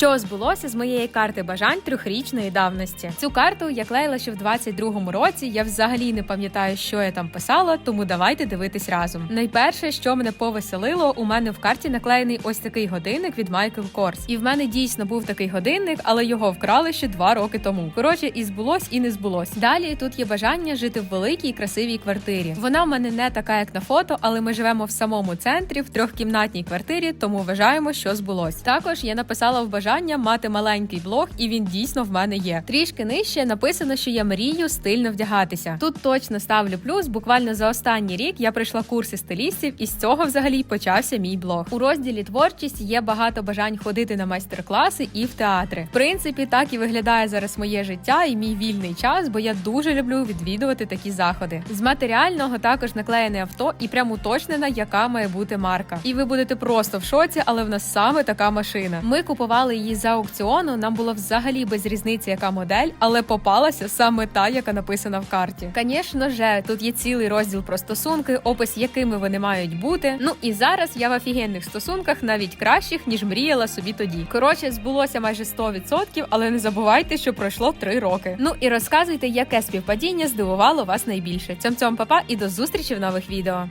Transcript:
Що збулося з моєї карти бажань трьохрічної давності? Цю карту я клеїла ще в 22-му році. Я взагалі не пам'ятаю, що я там писала, тому давайте дивитись разом. Найперше, що мене повеселило, у мене в карті наклеєний ось такий годинник від Michael Kors. І в мене дійсно був такий годинник, але його вкрали ще два роки тому. Коротше, і збулось, і не збулось. Далі тут є бажання жити в великій красивій квартирі. Вона в мене не така, як на фото, але ми живемо в самому центрі, в трьохкімнатній квартирі, тому вважаємо, що збулось. Також я написала в бажання мати маленький блог, і він дійсно в мене є. Трішки нижче написано, що я мрію стильно вдягатися. Тут точно ставлю плюс. Буквально за останній рік я пройшла курси стилістів, і з цього взагалі почався мій блог. У розділі творчість є багато бажань ходити на майстер-класи і в театри. В принципі, так і виглядає зараз моє життя і мій вільний час, бо я дуже люблю відвідувати такі заходи. З матеріального також наклеєне авто і прям уточнена, яка має бути марка. І ви будете просто в шоці, але в нас саме така машина. Ми купували її за аукціону. Нам було взагалі без різниці, яка модель, але попалася саме та, яка написана в карті. Звісно же, тут є цілий розділ про стосунки, опис, якими вони мають бути. Ну і зараз я в офігенних стосунках, навіть кращих, ніж мріяла собі тоді. Коротше, збулося майже 100%, але не забувайте, що пройшло 3 роки. Ну і розказуйте, яке співпадіння здивувало вас найбільше. Цьом цьом папа і до зустрічі в нових відео.